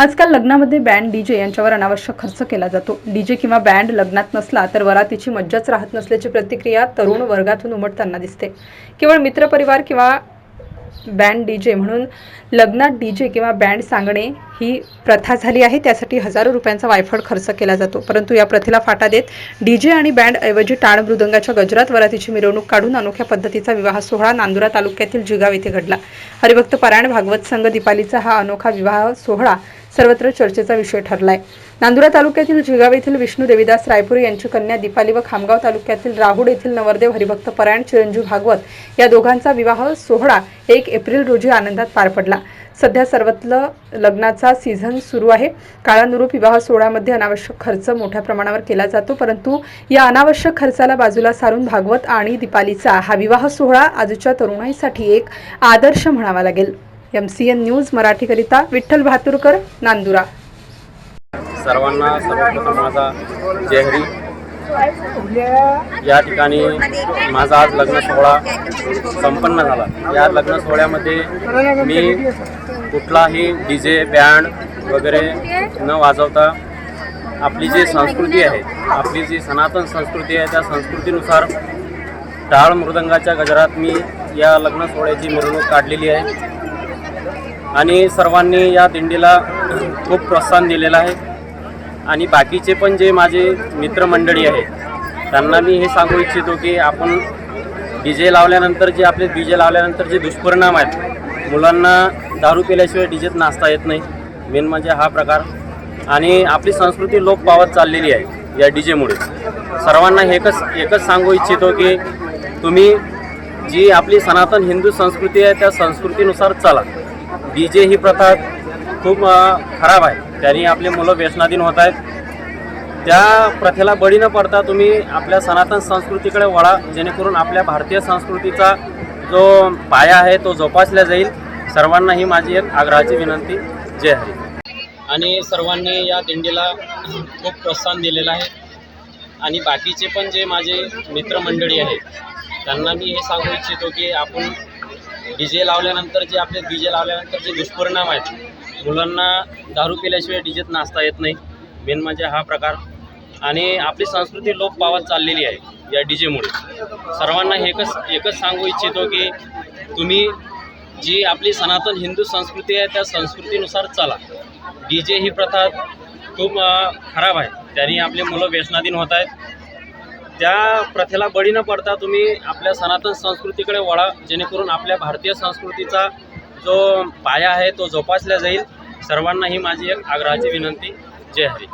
आजकाल लग्नामध्ये band DJ यांच्यावर अनावश्यक खर्च केला जातो. डीजे किंवा बँड लग्नात नसला तर वरातीची मज्जाच राहत नसल्याची प्रतिक्रिया तरुण वर्गातून उमटताना दिसते. केवळ मित्रपरिवार किंवा बँड डीजे म्हणून लग्नात डीजे किंवा बँड सांगणे ही प्रथा झाली आहे. त्यासाठी हजारो रुपयांचा वायफळ खर्च केला जातो. परंतु या प्रथेला फाटा देत डीजे आणि बँड ऐवजी टाळ मृदंगाच्या गजरात वरातीची मिरवणूक काढून अनोख्या पद्धतीचा विवाह सोहळा नांदुरा तालुक्यातील जिगाव येथे घडला. हरिभक्त पारायण भागवत संघ दीपालीचा हा अनोखा विवाह सोहळा सर्वत्र चर्चेचा विषय ठरलाय. नांदुरा तालुक्यातील जिगाव येथील विष्णू देवीदास रायपूर यांची कन्या दीपाली व खामगाव तालुक्यातील राहुड येथील नवरदेव हरिभक्त परायण चिरंजीव भागवत या दोघांचा विवाह सोहळा एक एप्रिल रोजी आनंदात पार पडला. सध्या सर्वत्र लग्नाचा सीझन सुरू आहे. काळानुरूप विवाह सोहळ्यामध्ये अनावश्यक खर्च मोठ्या प्रमाणावर केला जातो परंतु या अनावश्यक खर्चाला बाजूला सारून भागवत आणि दीपालीचा हा विवाह सोहळा आजच्या तरुणाईसाठी एक आदर्श म्हणावा लागेल. एम सी एन न्यूज मराठीकरिता विठ्ठल भातुरकर नांदुरा. सर्वांना सर्वप्रथम माझा जयहरी या ठिकाणी माझा आज लग्न सोहळा संपन्न झाला. या लग्न सोहळ्यामध्ये मी कुठलाही डी जे बँड वगैरे न वाजवता आपली जी संस्कृती आहे आपली जी सनातन संस्कृती आहे त्या संस्कृतीनुसार टाळ मृदंगाच्या गजरात मी या लग्न सोहळ्याची मिरवणूक काढलेली आहे. आणि सर्वांनी या दिंडीला खूप प्रोत्साहन दिलेलं आहे. आणि बाकीचे पण जे माझे मित्रमंडळी आहेत त्यांना मी हे सांगू इच्छितो की आपण डी जे लावल्यानंतर जे आपले डी जे लावल्यानंतर जे दुष्परिणाम आहेत मुलांना दारू पिल्याशिवाय डी जेत नाचता येत नाही. मेन म्हणजे हा प्रकार. आणि आपली संस्कृती लोप पावत चाललेली आहे या डी जेमुळे सर्वांना हे एकच एकच सांगू इच्छितो की तुम्ही जी आपली सनातन हिंदू संस्कृती आहे त्या संस्कृतीनुसार चाला. डी जे ही प्रथा खूप खराब आहे. त्यांनी आपले मुलं व्यसनाधीन होत आहेत त्या प्रथेला बळी न पडता तुम्ही आपल्या सनातन संस्कृतीकडे वळा जेणेकरून आपल्या भारतीय संस्कृतीचा जो पाया आहे तो जोपासला जाईल. सर्वांना ही माझी एक आग्रहाची विनंती. जय हरी. आणि सर्वांनी या दिंडीला खूप प्रोत्साहन दिलेलं आहे. आणि बाकीचे पण जे माझे मित्रमंडळी आहेत त्यांना मी हे सांगू इच्छितो की आपण डी जे लावल्यानंतर जे आपले डी जे लावल्यानंतर जे दुष्परिणाम आहेत मुलांना दारू पिल्याशिवाय डी जेत नाचता येत नाही. मेन म्हणजे हा प्रकार. आणि आपली संस्कृती लोप पावत चाललेली आहे या डी जेमुळे सर्वांना एकच एकच सांगू इच्छितो की तुम्ही जी आपली सनातन हिंदू संस्कृती आहे त्या संस्कृतीनुसार चला. डी जे ही प्रथा खूप खराब आहे. त्यांनी आपले मुलं व्यसनाधीन होत आहेत. त्या प्रथेला बळी न पडता तुम्ही आपल्या सनातन संस्कृतीकडे वळा जेणेकरून आपल्या भारतीय संस्कृतीचा जो पाया आहे तो जोपासला जाईल. सर्वांना ही माझी एक आग्रहाची विनंती. जय हरी.